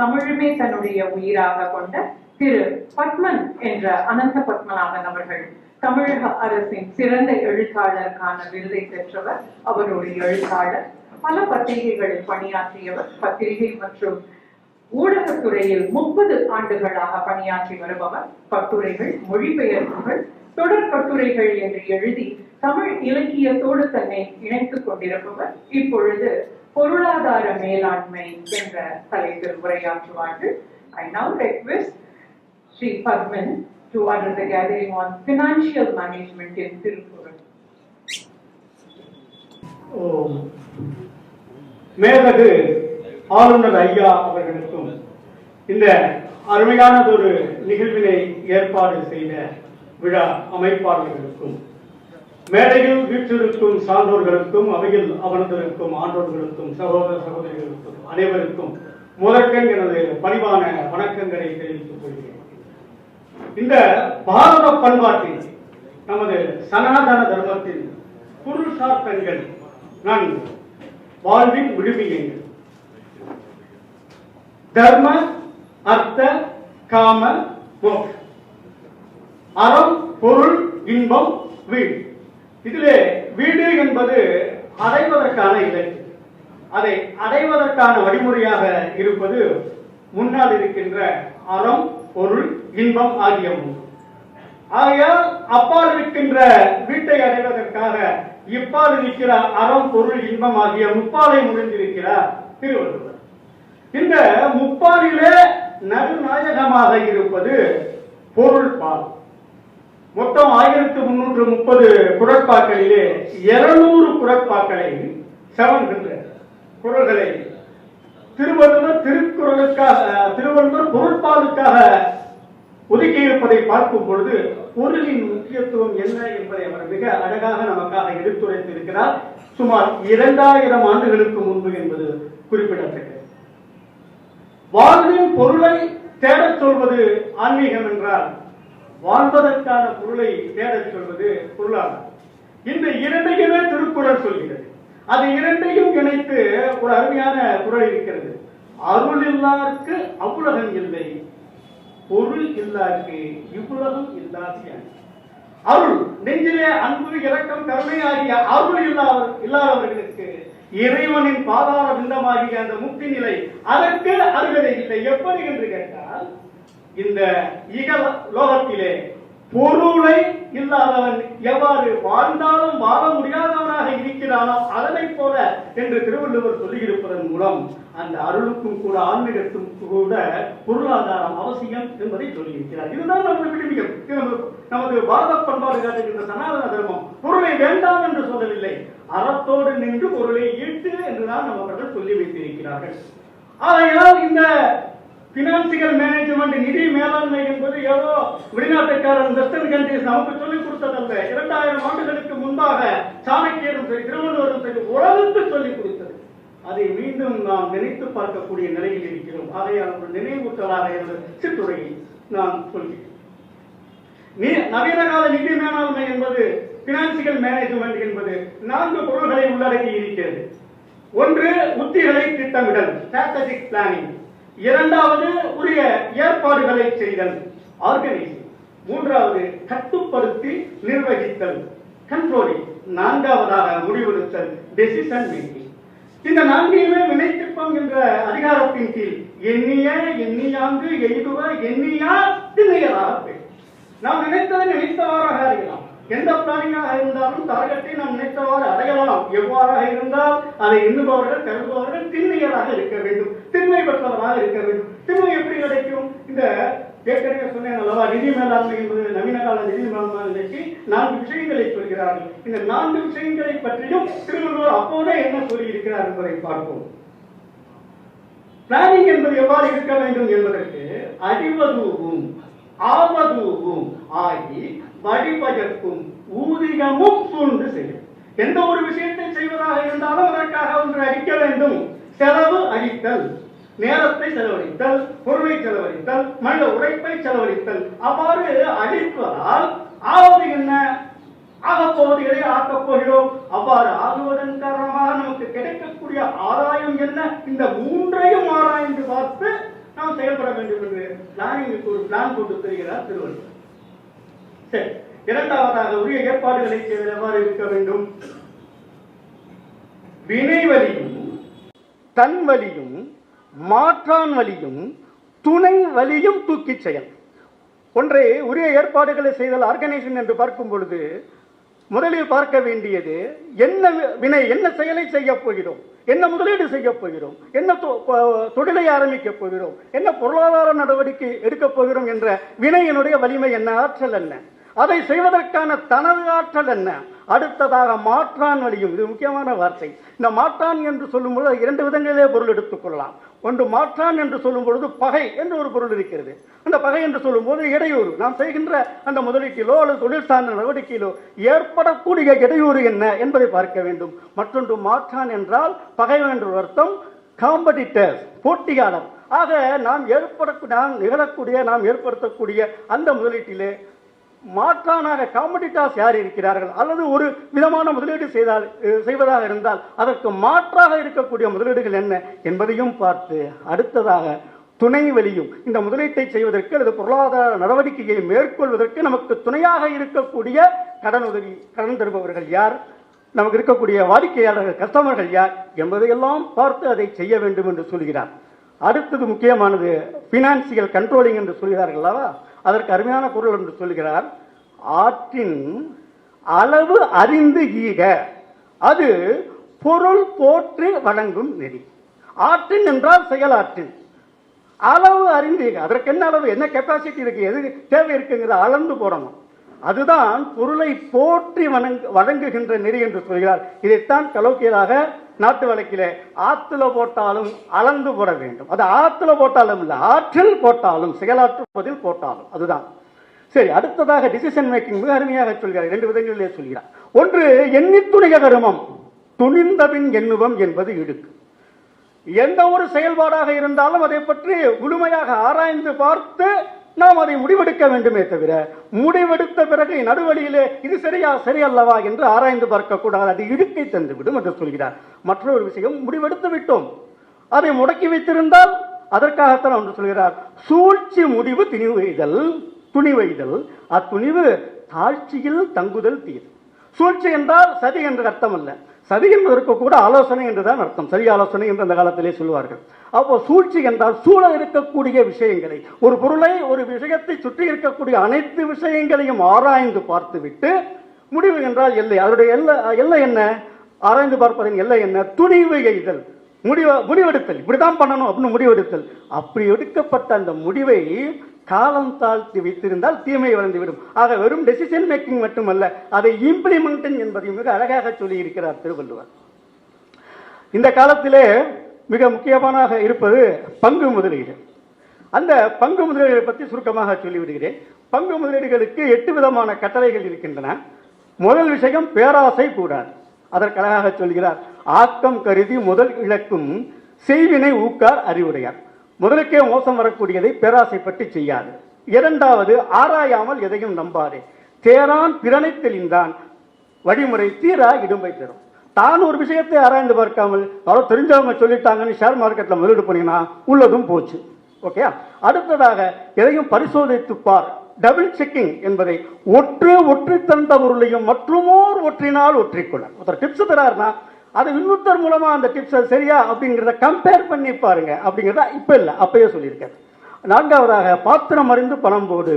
தமிழுமே தன்னுடைய உயிராக கொண்ட திரு பத்மன் என்ற அனந்த பத்மநாதன் அவர்கள் தமிழக அரசின் சிறந்த எழுத்தாளருக்கான விருதை பெற்றவர் அவருடைய எழுத்தாளர் பல பத்திரிகைகளில் பணியாற்றியவர் பத்திரிகை மற்றும் ஊடகத்துறையில் முப்பது ஆண்டுகளாக பணியாற்றி வருபவர். கட்டுரைகள் மொழிபெயர்ப்புகள் தொடர் கட்டுரைகள் என்று எழுதி தமிழ் இலக்கியத்தோடு தன்னை இணைத்துக் கொண்டிருப்பவர். இப்பொழுது பொருளாதார மேலாண்மை என்ற தலைப்பில் உரையாற்றுவார்கள் I now request Shri Padman to order the gathering on financial management in Tirupur. மேலகு ஆளுநர் ஐயா அவர்களுக்கும் இந்த அருமையானதொரு நிகழ்வினை ஏற்பாடு செய்த விழா அமைப்பாளர்களுக்கும் மேடையில் வீற்றிருக்கும் சான்றோர்களுக்கும் அவையில் அமர்ந்திருக்கும் ஆண்டோர்களுக்கும் சகோதர சகோதரிகளுக்கும் அனைவருக்கும் முதற்கண் எனது பணிவான வணக்கங்களை தெரிவித்துக் கொள்கிறேன். இந்த பாரத பண்பாட்டின் நமது சனாதன தர்மத்தில் புருஷார்த்தங்கள் நான் வாழ்வின் விடுவியங்கள் தர்ம அர்த்த காம மோக்ஷ. அறம் பொருள் இன்பம் வீடு இதிலே வீடு என்பது அடைவதற்கான இலக்கு. அதை அடைவதற்கான வழிமுறையாக இருப்பது முன்னால் இருக்கின்ற அறம் பொருள் இன்பம் ஆகிய மூன்று. ஆகையால் அப்பால் இருக்கின்ற வீட்டை அடைவதற்காக இப்பால் இருக்கிற அறம் பொருள் இன்பம் ஆகிய முப்பாலை முடிந்திருக்கிறார் திருவள்ளுவர். இந்த முப்பாலிலே நடுநாயகமாக இருப்பது பொருள் பால். மொத்தம் ஆயிரத்து முன்னூற்று முப்பது குரட்பாக்களிலே இருநூறு குரட்பாக்களை செவன்கின்ற குரல்களை திருவள்ளுவர் திருக்குறளுக்காக திருவள்ளுவர் பொருட்பாலுக்காக ஒதுக்கியிருப்பதை பார்க்கும் பொழுது பொருளின் முக்கியத்துவம் என்ன என்பதை அவர் மிக அழகாக நமக்காக எடுத்துரைத்திருக்கிறார். சுமார் இரண்டாயிரம் ஆண்டுகளுக்கு முன்பு என்பது குறிப்பிடத்தக்கது. வாழ்வின் பொருளை தேடச் சொல்வது ஆன்மீகம் என்றால் வாழ்வதற்கான பொருளை தேடச் சொல்வது பொருளாதாரம் இந்த இரண்டையுமே திருக்குறள் சொல்கிறது. அது இரண்டையும் இணைத்து ஒரு அருமையான குரல் இருக்கிறது. அருள் இல்லாருக்கு அவ்வுலகம் இல்லை பொருள் இல்லாருக்கு இவ்வுலகம் இல்லாது அருள் நெஞ்சிலே அன்பு இரக்கம் கருணை ஆகிய அருள் இல்லாத இல்லாதவர்களுக்கு இறைவனின் பாதார பிந்தமாகிய அந்த முக்தி நிலை அதற்கு அருகதை இல்லை. எப்படி என்று கேட்டால் இந்த இக லோகத்திலே பொருளை இல்லாதவன் எவ்வாறு வாழ்ந்தாலும் வாழ முடியாதவனாக இருக்கிறானோ அதனை போல என்று திருவள்ளுவர் சொல்லியிருப்பதன் மூலம் அந்த அருளுக்கும் கூட ஆன்மீகத்துக்கும் கூட பொருளாதாரம் அவசியம் என்பதை சொல்லியிருக்கிறார். இதுதான் நமது விடுமியம் நமது- பாரத பண்பாடு காட்டுகின்ற சனாதன தர்மம். பொருளை வேண்டாம் என்று சொல்லவில்லை. அறத்தோடு நின்று பொருளை ஈட்டு என்றுதான் அவர்கள் சொல்லி வைத்திருக்கிறார்கள். ஆகையால் இந்த பினான்சியல் மேனேஜ்மெண்ட் நிதி மேலாண்மை என்பது ஏதோ வெளிநாட்டுக்காரன் வெஸ்டர்ன் கண்ட்ரிஸ் நமக்கு சொல்லிக் கொடுத்ததல்ல. இரண்டாயிரம் ஆண்டுகளுக்கு முன்பாக சாணக்கியரும் சரி திருவள்ளுவரும் சரி உலகுக்கு சொல்லிக் கொடுத்தது. அதை மீண்டும் நாம் நினைத்து பார்க்கக்கூடிய நிலையில் இருக்கிறோம். அதை ஒரு நினைவூட்டலாக எனது சிற்றுரையை நான் சொல்கிறேன். நீ- நவீன கால நிதி மேலாண்மை என்பது பினான்சியல் மேனேஜ்மெண்ட் என்பது நான்கு பொருள்களை உள்ளடக்கி இருக்கிறது. ஒன்று உத்திகளை திட்டமிடல் ஸ்ட்ராட்டஜிக் பிளானிங் இரண்டாவது உரிய ஏற்பாடுகளை செய்தல் ஆர்கனைசிங் மூன்றாவது கட்டுப்படுத்தி நிர்வகித்தல் கண்ட்ரோலிங் நான்காவதாக முடிவெடுத்தல் டெசிஷன் மேக்கிங் இந்த நான்கையுமே வினைத்திற்பம் என்ற அதிகாரத்தின் கீழ் எண்ணிய எண்ணியாங்கு எய்துவ எண்ணியா திண்ணையராக நாம் நினைத்ததை நினைத்தவாறாக அறியலாம். எந்த பிராணியாக இருந்தாலும் டார்கெட்டை நாம் நினைத்தவாறு அடையலாம். எவ்வாறாக இருந்தால் அதை எண்ணுபவர்கள் கருதுபவர்கள் திண்ணியராக இருக்க வேண்டும். திண்மை பெற்றவராக இருக்க வேண்டும். திண்மை எப்படி கிடைக்கும்? இந்த ஏற்கனவே சொன்னேன் அல்லவா நிதி மேலாண்மை என்பது நவீன கால நிதி மேலாண்மை நிலைக்கு நான்கு விஷயங்களை சொல்கிறார்கள். இந்த நான்கு விஷயங்களை பற்றியும் திருவள்ளுவர் அப்போதே என்ன சொல்லியிருக்கிறார் என்பதை பார்ப்போம். பிளானிங் என்பது எவ்வாறு இருக்க வேண்டும் என்பதற்கு அறிவதூவும் ஆவதூவும் ஆகி வழிபதற்கும் ஊதியமும் சூழ்ந்து செய்யும். எந்த ஒரு விஷயத்தை செய்வதாக இருந்தாலும் அதற்காக ஒன்று அறிக்க வேண்டும். செலவு அழித்தல் நேரத்தை செலவழித்தல் பொருளை செலவழித்தல் மனித உழைப்பை செலவழித்தல். அவ்வாறு அழிப்பதால் ஆவது என்ன? ஆகப்போவதிகளை ஆக்கப் போகிறோம். அவ்வாறு ஆகுவதன் காரணமாக நமக்கு கிடைக்கக்கூடிய ஆதாயம் என்ன? இந்த மூன்றையும் ஆராய்ந்து பார்த்து நாம் செயல்பட வேண்டும் என்று பிளானிங்க்கு ஒரு பிளான் போட்டு தருகிறார் திருவள்ளுவர். சரி இரண்டாவதாக உரிய ஏற்பாடுகளை செய்வது எவ்வாறு இருக்க வேண்டும்? வினை தன் வலியும் மாற்றான் வலியும் துணை வலியும் தூக்கிச் செயல். ஒன்றை உரிய ஏற்பாடுகளை செய்தல் ஆர்கனைசேஷன் என்று பார்க்கும் பொழுது முதலில் பார்க்க வேண்டியது என்ன வினை என்ன செயலை செய்ய போகிறோம்? என்ன முதலீடு செய்ய போகிறோம்? என்ன தொ- தொழிலை ஆரம்பிக்க போகிறோம்? என்ன பொருளாதார நடவடிக்கை எடுக்கப் போகிறோம்? என்ற வினையினுடைய வலிமை என்ன? ஆற்றல் என்ன? அதை செய்வதற்கான தனது ஆற்றல் என்ன? அடுத்ததாக மாற்றான் வழியும். இது முக்கியமான வார்த்தை. இந்த மாற்றான் என்று சொல்லும்போது இரண்டு விதங்களிலே பொருள் எடுத்துக்கொள்ளலாம் ஒன்று மாற்றான் என்று சொல்லும் பொழுது பகை என்று ஒரு பொருள் இருக்கிறது. அந்த பகை என்று சொல்லும்போது இடையூறு. நாம் செய்கின்ற அந்த முதலீட்டிலோ அல்லது தொழில் சார்ந்த நடவடிக்கையிலோ ஏற்படக்கூடிய இடையூறு என்ன என்பதை பார்க்க வேண்டும். மற்றொன்று மாற்றான் என்றால் பகை என்ற அர்த்தம் காம்படிட்டர் போட்டியாளர். ஆக நாம் ஏற்படக்கூடிய நாம் நிகழக்கூடிய நாம் ஏற்படுத்தக்கூடிய அந்த முதலீட்டிலே மாற்றானாக காம்படிட்டர்ஸ் யார் இருக்கிறார்கள்? அல்லது ஒரு விதமான முதலீடு செய்தால் செய்வதாக இருந்தால் அதற்கு மாற்றாக இருக்கக்கூடிய முதலீடுகள் என்ன என்பதையும் பார்த்து அடுத்ததாக துணை வழியும் இந்த முதலீட்டை செய்வதற்கு அல்லது பொருளாதார நடவடிக்கையை மேற்கொள்வதற்கு நமக்கு துணையாக இருக்கக்கூடிய கடன் உதவி கடன் தருபவர்கள் யார்? நமக்கு இருக்கக்கூடிய வாடிக்கையாளர்கள் கஸ்டமர்கள் யார்? என்பதையெல்லாம் பார்த்து அதை செய்ய வேண்டும் என்று சொல்கிறார். அடுத்தது முக்கியமானது பினான்சியல் கண்ட்ரோலிங் என்று சொல்கிறார்கள் அல்லவா? அதற்கு அருமையான பொருள் என்று சொல்கிறார். ஆற்றின் அளவு அறிந்து ஈக. அது பொருள் போற்றி வழங்கும் நெறி. ஆற்றின் என்றால் செயலாற்றின் அளவு அறிந்து ஈக. அதற்கு என்ன அளவு? என்ன கெப்பாசிட்டி இருக்கு? எது தேவை இருக்குங்கிறத அளந்து போடணும். அதுதான் பொருளை போற்றி வணங்கு வழங்குகின்ற நெறி என்று சொல்கிறார். இதைத்தான் கலோக்கியலாக நாட்டு வழக்கிலே ஆற்றுல போட்டாலும் அளந்து போட வேண்டும். அது ஆற்றுல போட்டாலும் இல்லை ஆற்றில் போட்டாலும் செயலாற்றுவதில் போட்டாலும். அதுதான். சரி அடுத்ததாக டிசிஷன் மேக்கிங் மிக அருமையாக சொல்கிறார். இரண்டு விதங்களிலே சொல்கிறார். ஒன்று எண்ணித்துணிய கருமம். துணிந்தபின் எண்ணுவம் என்பது இடுக்கு. எந்த ஒரு செயல்பாடாக இருந்தாலும் அதை பற்றி முழுமையாக ஆராய்ந்து பார்த்து நாம் அதை முடிவெடுக்க வேண்டுமே தவிர முடிவெடுத்த பிறகு நடுவழியிலே இது சரியா சரியல்லவா என்று ஆராய்ந்து பார்க்கக்கூடாது. அது இடுக்கை தந்துவிடும் என்று சொல்கிறார். மற்றொரு விஷயம் முடிவெடுத்து விட்டோம். அதை முடக்கி வைத்திருந்தால் அதற்காகத்தான் ஒன்று சொல்கிறார் சூழ்ச்சி முடிவு துணிவைதல் துணிவைதல் அத்துணிவு தாழ்ச்சியில் தங்குதல் தீர் சூழ்ச்சி என்றால் சதி என்ற அர்த்தம் அல்ல. சதி என்பதற்கு கூட ஆலோசனை என்றுதான் அர்த்தம். சதி ஆலோசனை என்று அந்த காலத்திலே சொல்லுவார்கள். அப்போ சூழ்ச்சி என்றால் சூழ இருக்கக்கூடிய விஷயங்களை ஒரு பொருளை ஒரு விஷயத்தை சுற்றி இருக்கக்கூடிய அனைத்து விஷயங்களையும் ஆராய்ந்து பார்த்துவிட்டு முடிவு என்றால் எல்லை. அதனுடைய எல்லை எல்லை என்ன? ஆராய்ந்து பார்ப்பதன் எல்லை என்ன? துணிவு எய்தல். முடிவு முடிவெடுத்தல். இப்படிதான் பண்ணணும் அப்படின்னு முடிவெடுத்தல். அப்படி எடுக்கப்பட்ட அந்த முடிவை காலம் தாழ்த்தி வைத்திருந்தால் தீமை வளர்ந்துவிடும். ஆக வெறும் டெசிஷன் மேக்கிங் மட்டுமல்ல அதை இம்ப்ளிமெண்டிங் என்பதையும் மிக அழகாக சொல்லியிருக்கிறார் திருவள்ளுவர். இந்த காலத்திலே மிக முக்கியமானதாக இருப்பது பங்கு முதலீடு. அந்த பங்கு முதலீடுகளை பற்றி சுருக்கமாக சொல்லிவிடுகிறேன். பங்கு முதலீடுகளுக்கு எட்டு விதமான கட்டளைகள் இருக்கின்றன. முதல் விஷயம் பேராசை கூடாது. அதற்கழகாக சொல்கிறார் ஆக்கம் கருதி முதல் இழக்கும் செய்வினை ஊக்கார் அறிவுடையார். முதலுக்கே மோசம் வரக்கூடியதை பேராசை பற்றி செய்யாது. இரண்டாவது ஆராயாமல் எதையும் நம்பாது. தேரான் பிறனை தெளிந்தான். வழிமுறை தீரா இடும்பை தரும். தான் ஒரு விஷயத்தை ஆராய்ந்து பார்க்காமல் யாரோ தெரிஞ்சவங்க சொல்லிட்டாங்கன்னு ஷேர் மார்க்கெட்ல முதலீடு பண்ணீங்கன்னா உள்ளதும் போச்சு. ஓகே அடுத்ததாக எதையும் பரிசோதித்து பார். டபுள் செக்கிங் என்பதை ஒற்று ஒற்றி தந்த பொருளையும் மற்றுமோர் ஒற்றினால் ஒற்றிக்கொள்ள ஒருத்தர் டிப்ஸ் தராருன்னா அது இன்னொருத்தர் மூலமாக அந்த டிப்ஸ் சரியா அப்படிங்கிறத கம்பேர் பண்ணி பாருங்க. அப்படிங்கிறத இப்போ இல்லை அப்பயே சொல்லியிருக்கேன் நான்காவதாக பாத்திரம் அறிந்து பணம் போடு.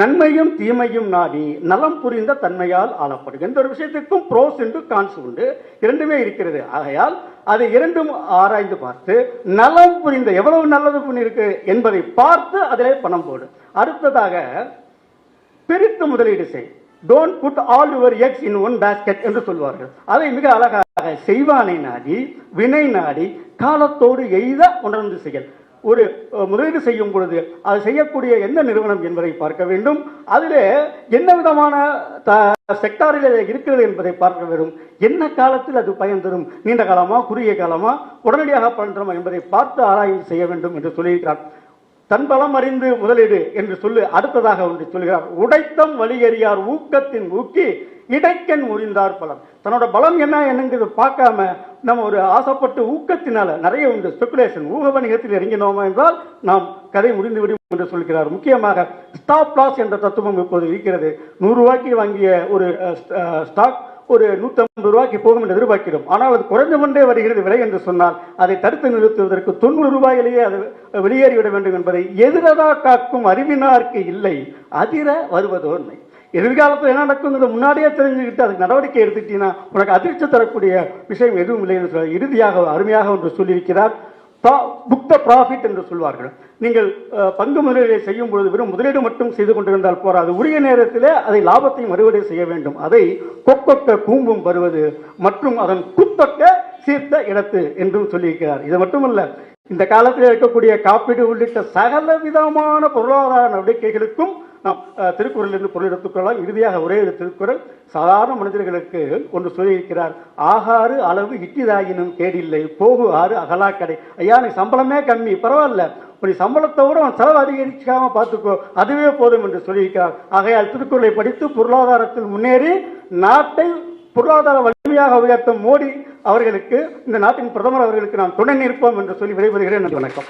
நன்மையும் தீமையும் நாடி நலம் புரிந்த தன்மையால் ஆளப்படும் எந்த ஒரு விஷயத்திற்கும் ப்ரோஸ் என்று கான்ஸ் உண்டு. இரண்டுமே இருக்கிறது. ஆகையால் அதை இரண்டும் ஆராய்ந்து பார்த்து நலம் புரிந்த எவ்வளவு நல்லது பண்ணியிருக்கு என்பதை பார்த்து அதிலே பணம் போடு. அடுத்ததாக பிரித்து முதலீடு செய். Don't put all your eggs in one basket என்று சொல்வார்கள். அதை மிக அழகாக செய்வானை நாடி வினை நாடி காலத்தோடு எய்த உணர்ந்து செயல் ஒரு முதலீடு செய்யும் பொழுது அது செய்யக்கூடிய எந்த நிறுவனம் என்பதை பார்க்க வேண்டும். அதில் என்ன விதமான செக்டாரில் இருக்கிறது என்பதை பார்க்க வேண்டும். என்ன காலத்தில் அது பயன் தரும்? நீண்ட காலமா குறுகிய காலமா? உடனடியாக பயன் தரும் என்பதை பார்த்து ஆராய்வு செய்ய வேண்டும் என்று சொல்லியிருக்கிறார். தன் பலம் அறிந்து முதலீடு என்று சொல்லி அடுத்ததாக ஒன்று சொல்கிறார். உடைத்தம் வலியறியார் ஊக்கத்தின் ஊக்கி இடைக்கண் முறிந்தார் பலம். தன்னோட பலம் என்ன என்னங்கிறது பார்க்காம நம்ம ஒரு ஆசைப்பட்டு ஊக்கத்தினால நிறைய உண்டு ஸ்பெகுலேஷன் ஊக வணிகத்தில் இறங்கினோம் என்றால் நாம் கதை முடிந்துவிடும் என்று சொல்கிறார். முக்கியமாக ஸ்டாப் லாஸ் என்ற தத்துவம் இப்போது இருக்கிறது. நூறு ரூபாய்க்கு வாங்கிய ஒரு ஸ்டாக் ஒரு நூற்றம்பது ரூபாய்க்கு போகும் என்று எதிர்பார்க்கிறோம். ஆனால் அது குறைந்து கொண்டே வருகிறது விலை என்று சொன்னால் அதை தடுத்து நிறுத்துவதற்கு தொண்ணூறு ரூபாயிலேயே அது வெளியேறிவிட வேண்டும் என்பதை எதிரதா காக்கும் அறிவினார்க்கு இல்லை. அதிர வருவதோ இல்லை. எதிர்காலத்தில் என்ன நடக்குங்கிறத முன்னாடியே தெரிஞ்சுக்கிட்டு அதுக்கு நடவடிக்கை எடுத்துட்டீங்கன்னா உனக்கு அதிர்ச்சி தரக்கூடிய விஷயம் எதுவும் இல்லை என்று சொல்ல இறுதியாக அருமையாக ஒன்று சொல்லியிருக்கிறார். புக் த ப்ராஃபிட் என்று சொல்வார்கள். நீங்கள் பங்கு முதலீடு செய்யும் பொழுது வெறும் முதலீடு மட்டும் செய்து கொண்டிருந்தால் போராது. உரிய நேரத்திலே அதை லாபத்தையும் அறுவடை செய்ய வேண்டும். அதை கொக்கொக்க கூம்பும் வருவது மற்றும் அதன் குத்தொக்க சீர்த்த இடத்து என்றும் சொல்லியிருக்கிறார். இது மட்டுமல்ல இந்த காலத்தில் இருக்கக்கூடிய காப்பீடு உள்ளிட்ட சகல விதமான பொருளாதார நடவடிக்கைகளுக்கும் நாம் திருக்குறளிலிருந்து பொருள் எடுத்துக்கொள்ளலாம் இறுதியாக ஒரே ஒரு திருக்குறள் சாதாரண மனிதர்களுக்கு ஒன்று சொல்லியிருக்கிறார். ஆகாறு அளவு இட்டிதாயினும் கேடில்லை. போகு ஆறு அகலா கடை ஐயா நீ சம்பளமே கம்மி. பரவாயில்ல. நீ சம்பளத்தை விட அவன் செலவு அதிகரிக்காமல் பார்த்துக்கோ. அதுவே போதும் என்று சொல்லியிருக்கிறார். ஆகையால் திருக்குறளை படித்து பொருளாதாரத்தில் முன்னேறி நாட்டை பொருளாதார வலிமையாக உயர்த்தும் மோடி அவர்களுக்கு இந்த நாட்டின் பிரதமர் அவர்களுக்கு நாம் துணை நிற்போம் என்று சொல்லி விடைபெறுகிறேன். நன்றி வணக்கம்.